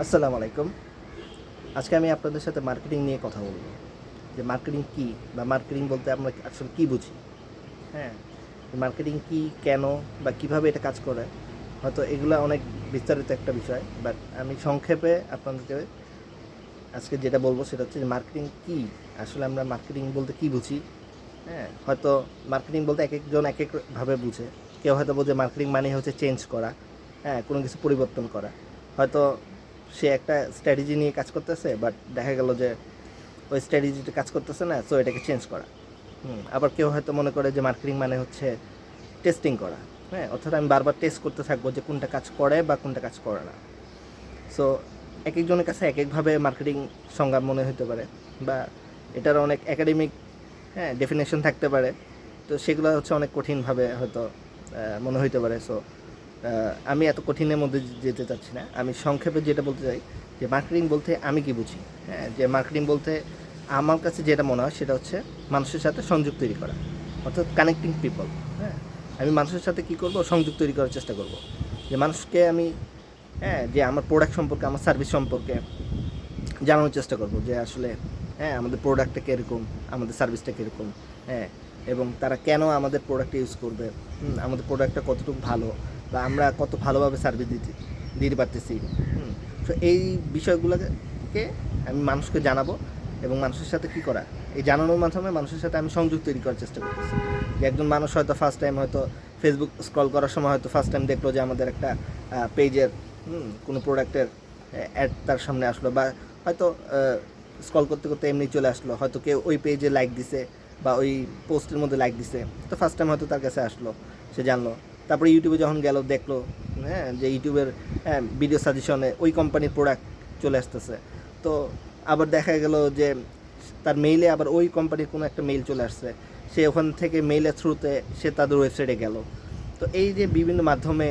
আসসালামু আলাইকুম। আজকে আমি আপনাদের সাথে মার্কেটিং নিয়ে কথা বলব। যে মার্কেটিং কি বা মার্কেটিং বলতে আমরা আসলে কি বুঝি? হ্যাঁ। মার্কেটিং কি কেন বা কীভাবে এটা কাজ করে? হয়তো এগুলো অনেক বিস্তারিত একটা বিষয় বাট আমি সংক্ষেপে আপনাদেরকে আজকে যেটা বলব সেটা হচ্ছে যে মার্কেটিং কি? আসলে আমরা মার্কেটিং বলতে কি বুঝি? হ্যাঁ। হয়তো মার্কেটিং বলতে এক একজন এক একভাবে বুঝে। কেউ হয়তো বোঝে মার্কেটিং মানে হচ্ছে চেঞ্জ করা। হ্যাঁ কোনো কিছু পরিবর্তন করা। হয়তো সে একটা স্ট্র্যাটেজি নিয়ে কাজ করতেছে বাট দেখা গেল যে ওই স্ট্র্যাটেজিটা কাজ করতেছে না সো এটাকে চেঞ্জ করা। হুম, আবার কেউ হয়তো মনে করে যে মার্কেটিং মানে হচ্ছে টেস্টিং করা। হ্যাঁ অর্থাৎ আমি বারবার টেস্ট করতে থাকব যে কোনটা কাজ করে বা কোনটা কাজ করে না। সো এক একজনের কাছে এক একভাবে মার্কেটিং সংজ্ঞা মনে হতে পারে, বা এটার অনেক একাডেমিক হ্যাঁ ডেফিনেশন থাকতে পারে। তো সেগুলো হচ্ছে অনেক কঠিনভাবে হয়তো মনে হইতে পারে সো আমি এত কঠিনের মধ্যে যেতে চাচ্ছি না। আমি সংক্ষেপে যেটা বলতে চাই, যে মার্কেটিং বলতে আমি কি বুঝি? হ্যাঁ যে মার্কেটিং বলতে আমার কাছে যেটা মনে হয় সেটা হচ্ছে মানুষের সাথে সংযোগ তৈরি করা, অর্থাৎ কানেক্টিং পিপল হ্যাঁ। আমি মানুষের সাথে কি করব? সংযোগ তৈরি করার চেষ্টা করব। যে মানুষকে আমি হ্যাঁ যে আমার প্রোডাক্ট সম্পর্কে, আমার সার্ভিস সম্পর্কে জানানোর চেষ্টা করব যে আসলে হ্যাঁ আমাদের প্রোডাক্টটা কীরকম, আমাদের সার্ভিসটা কীরকম হ্যাঁ এবং তারা কেন আমাদের প্রোডাক্ট ইউজ করবে আমাদের প্রোডাক্টটা কতটুকু ভালো বা আমরা কত ভালোভাবে সার্ভিস দিতে দিতে পারতেছি। তো এই বিষয়গুলোকে আমি মানুষকে জানাব এবং মানুষের সাথে কি করা? এই জানানোর মাধ্যমে মানুষের সাথে আমি সংযোগ তৈরি করার চেষ্টা করতেছি। যে একজন মানুষ হয়তো ফার্স্ট টাইম হয়তো ফেসবুক স্ক্রল করার সময় হয়তো ফার্স্ট টাইম দেখল যে আমাদের একটা পেজের কোনো প্রোডাক্টের অ্যাড তার সামনে আসলো বা হয়তো স্ক্রল করতে করতে এমনি চলে আসলো। হয়তো কেউ ওই পেজে লাইক দিছে বা ওই পোস্টের মধ্যে লাইক দিছে। তো ফার্স্ট টাইম হয়তো তার কাছে আসলো, সে জানলো। তারপরে ইউটিউবে যখন গেল, দেখল হ্যাঁ যে ইউটিউবের হ্যাঁ ভিডিও সাজেশনে ওই কোম্পানির প্রোডাক্ট চলে আসতেছে। তো আবার দেখা গেল যে তার মেইলে আবার ওই কোম্পানির কোনো একটা মেইল চলে আসছে। সে ওখান থেকে মেইলের থ্রুতে সে তাদের ওয়েবসাইটে গেল। তো এই যে বিভিন্ন মাধ্যমে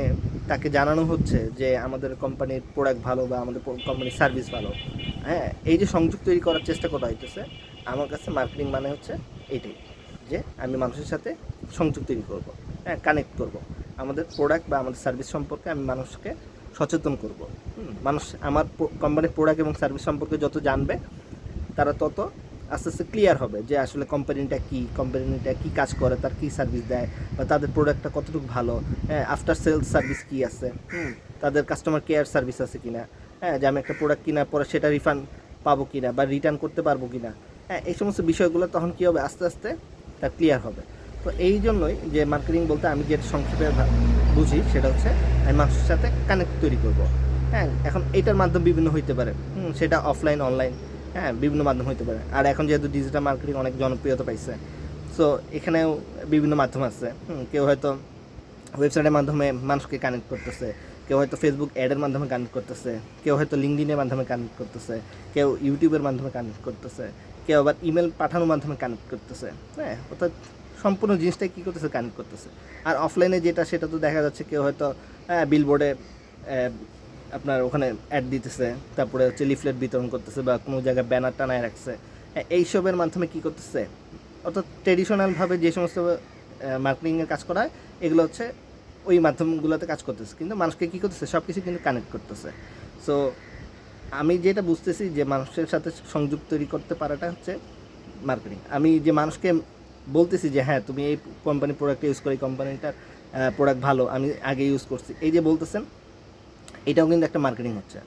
তাকে জানানো হচ্ছে যে আমাদের কোম্পানির প্রোডাক্ট ভালো বা আমাদের কোম্পানির সার্ভিস ভালো হ্যাঁ এই যে সংযোগ তৈরি করার চেষ্টা করা হইতেছে, আমার কাছে মার্কেটিং মানে হচ্ছে এটাই, যে আমি মানুষের সাথে সংযোগ তৈরি করব হ্যাঁ কানেক্ট করব। আমাদের প্রোডাক্ট বা আমাদের সার্ভিস সম্পর্কে আমি মানুষকে সচেতন করব। মানুষ আমার কোম্পানির প্রোডাক্ট এবং সার্ভিস সম্পর্কে যত জানবে, তারা তত আস্তে আস্তে ক্লিয়ার হবে যে আসলে কোম্পানিটা কি কোম্পানিটা কি কাজ করে, তার কি সার্ভিস দেয়, বা তাদের প্রোডাক্টটা কতটুকু ভালো হ্যাঁ আফটার সেলস সার্ভিস কি আছে তাদের কাস্টমার কেয়ার সার্ভিস আছে কি না হ্যাঁ যে আমি একটা প্রোডাক্ট কেনার পরে সেটা রিফান্ড পাবো কি না বা রিটার্ন করতে পারব কি না হ্যাঁ এই সমস্ত বিষয়গুলো তখন কী হবে? আস্তে আস্তে তার ক্লিয়ার হবে। তো এই জন্যই যে মার্কেটিং বলতে আমি যেটা সংক্ষেপে বুঝি সেটা হচ্ছে আমি মানুষের সাথে কানেক্ট তৈরি করব। হ্যাঁ এখন এইটার মাধ্যম বিভিন্ন হইতে পারে। সেটা অফলাইন অনলাইন হ্যাঁ বিভিন্ন মাধ্যম হইতে পারে। আর এখন যেহেতু ডিজিটাল মার্কেটিং অনেক জনপ্রিয়তা পাইছে সো এখানেও বিভিন্ন মাধ্যম আছে। কেউ হয়তো ওয়েবসাইটের মাধ্যমে মানুষকে কানেক্ট করতেছে, কেউ হয়তো ফেসবুক অ্যাডের মাধ্যমে কানেক্ট করতেছে, কেউ হয়তো লিঙ্কডিনের মাধ্যমে কানেক্ট করতেছে, কেউ ইউটিউবের মাধ্যমে কানেক্ট করতেছে, কেউ আবার ইমেল পাঠানোর মাধ্যমে কানেক্ট করতেছে। হ্যাঁ অর্থাৎ সম্পূর্ণ জিনিসটাই কী করতেছে কানেক্ট করতেছে। আর অফলাইনে যেটা সেটা তো দেখা যাচ্ছে কেউ হয়তো বিলবোর্ডে আপনার ওখানে অ্যাড দিতেছে তারপরে হচ্ছে লিফলেট বিতরণ করতেছে বা কোনো জায়গায় ব্যানার টানায় রাখছে। হ্যাঁ, এইসবের মাধ্যমে কী করতেছে? অর্থাৎ ট্রেডিশনালভাবে যে সমস্ত মার্কেটিংয়ের কাজ করা হয় এগুলো হচ্ছে ওই মাধ্যমগুলোতে কাজ করতেছে। কিন্তু মানুষকে কী করতেছে? সব কিছু কিন্তু কানেক্ট করতেছে। সো আমি যেটা বুঝতেছি যে মানুষের সাথে সংযোগ তৈরি করতে পারাটা হচ্ছে মার্কেটিং আমি যে মানুষকে বলতেছি যে হ্যাঁ তুমি এই কোম্পানির প্রোডাক্ট ইউজ করো, এই কোম্পানিটার প্রোডাক্ট ভালো, আমি আগে ইউজ করছি। এই যে বলতেছেন, এটাও কিন্তু একটা মার্কেটিং হচ্ছে।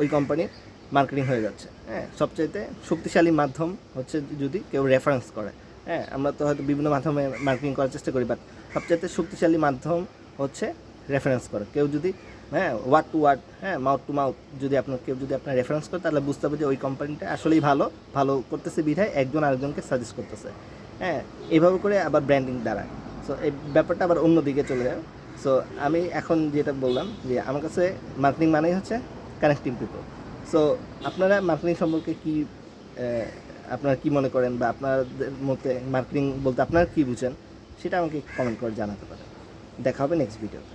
ওই কোম্পানির মার্কেটিং হয়ে যাচ্ছে। হ্যাঁ সবচাইতে শক্তিশালী মাধ্যম হচ্ছে যদি কেউ রেফারেন্স করে। হ্যাঁ আমরা তো হয়তো বিভিন্ন মাধ্যমে মার্কেটিং করার চেষ্টা করি বাট সবচাইতে শক্তিশালী মাধ্যম হচ্ছে রেফারেন্স করে। কেউ যদি হ্যাঁ ওয়ার্ড টু ওয়ার্ড হ্যাঁ মাউথ টু মাউথ যদি আপনার, কেউ যদি আপনার রেফারেন্স করে, তাহলে বুঝতে হবে যে ওই কোম্পানিটা আসলেই ভালো ভালো করতেছে বিধায় একজন আরেকজনকে সাজেস্ট করতেছে। হ্যাঁ এইভাবে করে আবার ব্র্যান্ডিং দাঁড়ায়। সো এই ব্যাপারটা আবার অন্যদিকে চলে যায়। সো আমি এখন যেটা বললাম যে আমার কাছে মার্কেটিং মানেই হচ্ছে কানেক্টিং পিপল সো আপনারা মার্কেটিং সম্পর্কে কি আপনারা কি মনে করেন বা আপনাদের মতে মার্কেটিং বলতে আপনারা কি বুঝেন, সেটা আমাকে কমেন্ট করে জানাতে পারেন। দেখা হবে নেক্সট ভিডিওতে